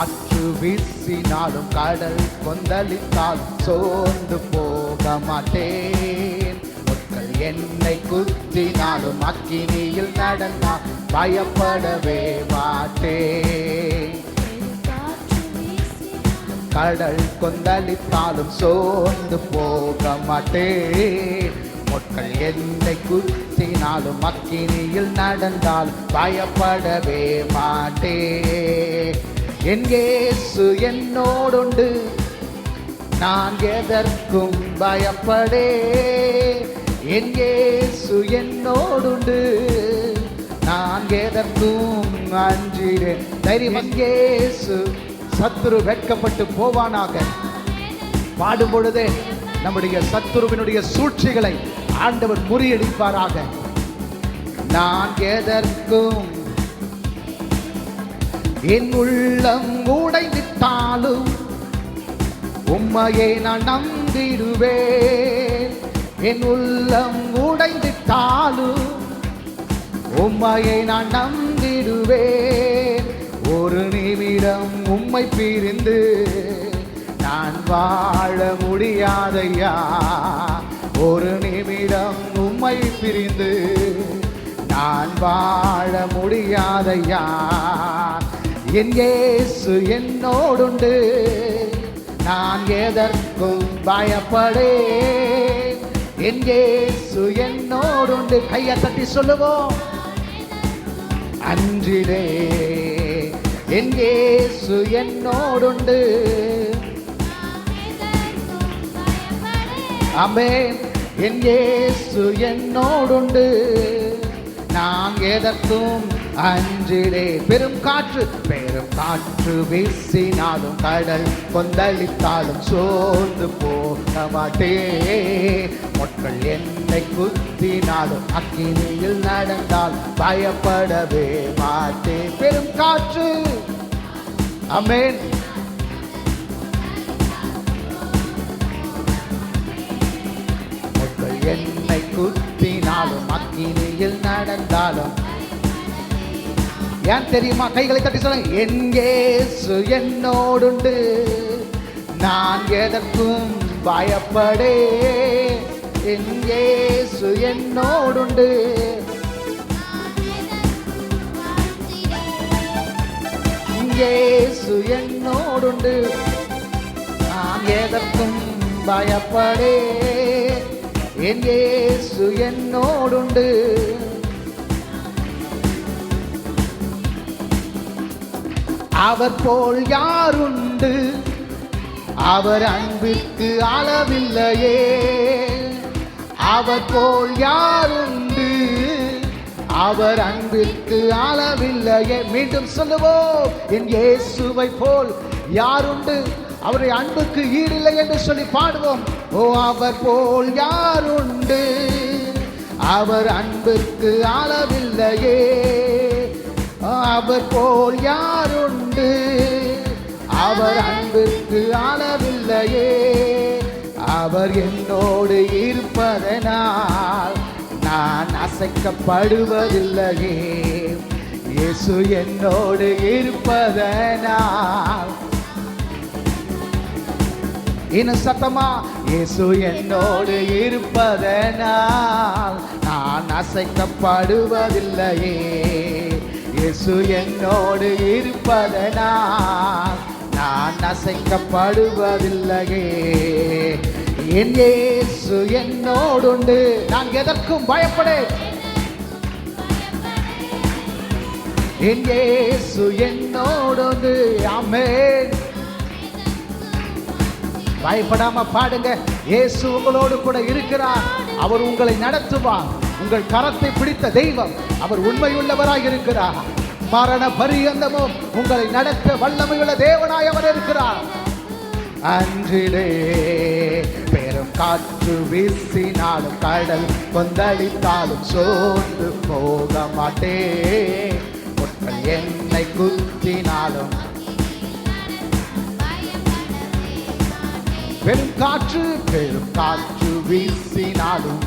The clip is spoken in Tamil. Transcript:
காற்று வீசினாலும் கடல் கொந்தளித்தாலும் சோர்ந்து போக மாட்டேன். மக்கள் என்னை குத்தினாலும் அக்கினியில் நடந்தால் பயப்படவே மாட்டேன். கடல் கொந்தளித்தாலும் சோர்ந்து போக மாட்டேன். மக்கள் என்னை குத்தினாலும் அக்கினியில் நடந்தால் பயப்படவே மாட்டேன். என் என்னோடுண்டு. நான் எதற்கும் பயப்படே. என் என்னோடுண்டு. நான் எதற்கும் அஞ்சிறேன் தைரியம் என் சத்துரு வெட்கப்பட்டு போவானாக. பாடும் பொழுதே நம்முடைய சத்துருவினுடைய சூழ்ச்சிகளை ஆண்டவர் முறியடிப்பாராக. நான் எதற்கும் என் உள்ளம் உடைந்திட்டாலும் உம்மையை நான் நம்பிடுவேன். என் உள்ளம் உடைந்திட்டாலும் உம்மையை நான் நம்பிடுவேன். ஒரு நிமிடம் உம்மை பிரிந்து நான் வாழ முடியாதையா? ஒரு நிமிடம் உம்மை பிரிந்து நான் வாழ முடியாதையா? என் இயேசு என்னோடுண்டு. நான் எதற்கும் பயப்படே என் இயேசு என்னோடுண்டு. கையை தட்டி சொல்லுவோம். அன்றிலே என் இயேசு என்னோடுண்டு. அமே என் இயேசு என்னோடுண்டு. நாம் எதற்கும் அஞ்சிலே பெரும் காற்று பெரும் காற்று வீசினாலும் கடல் கொந்தளித்தாலும் சோர்ந்து போக மாட்டே. மொட்கள் என்னை குத்தினாலும் அக்கினியில் நடந்தால் பயப்படவே மாட்டே. பெரும் காற்று! அமேன் மக்கள் என்னை குத்தினாலும் நடந்தாலும். ஏன் தெரியுமா? கைகளை தட்டி சொல்லுங்க. என் இயேசு என்னோடுண்டு. நான் எதற்கும் பயப்படே. என் இயேசு என்னோடுண்டு. இயேசு என்னோடுண்டு. நான் எதற்கும் பயப்படே. என் இயேசு என்னோடுண்டு. அவர் போல் யாருண்டு? அவர் அன்பிற்கு அளவில்லையே. அவர் போல் யாருண்டு? அவர் அன்பிற்கு அளவில்லையே. மீண்டும் சொல்லுவோம் என் இயேசுவை போல் யாருண்டு? அவருடைய அன்புக்கு ஈடில்லை என்று சொல்லி பாடுவோம். ஓ அவர் போல் யாருண்டு அவர் அன்பிற்கு அளவில்லையே. அவர் போல் யாருண்டு அவர் அன்பிற்கு அளவில்லையே. அவர் என்னோடு இருப்பதனால் நான் அசைக்கப்படுவதில்லையே. இயேசு என்னோடு இருப்பதனால் இன்னும் சத்தமா? இயேசு என்னோடு இருப்பதனால் நான் அசைக்கப்படுவதில்லையே. இயேசு என்னோடு இருப்பதனால் நான் அசைக்கப்படுவதில்லையே. என் இயேசு என்னோடுண்டு. நான் எதற்கும் பயப்படேன் என் இயேசு என்னோடு அமேன் பயப்படாம பாடுங்க. இயேசு உங்களோடு கூட இருக்கிறார். அவர் உங்களை நடத்துவார். உங்கள் கரத்தை பிடித்த தெய்வம் அவர் உண்மையுள்ளவராய் இருக்கிறார். மரண பரியந்தமும் உங்களை நடத்த வல்லமையுள்ள தேவனாய் அவர் இருக்கிறார். அன்றிலே பெரும் காற்று வீசினாலும் கடல் கொந்தளித்தாலும் சோர்ந்து போக மாட்டே என்னை குத்தினாலும் பெரும் காற்று பெரும் காற்று வீசினாலும்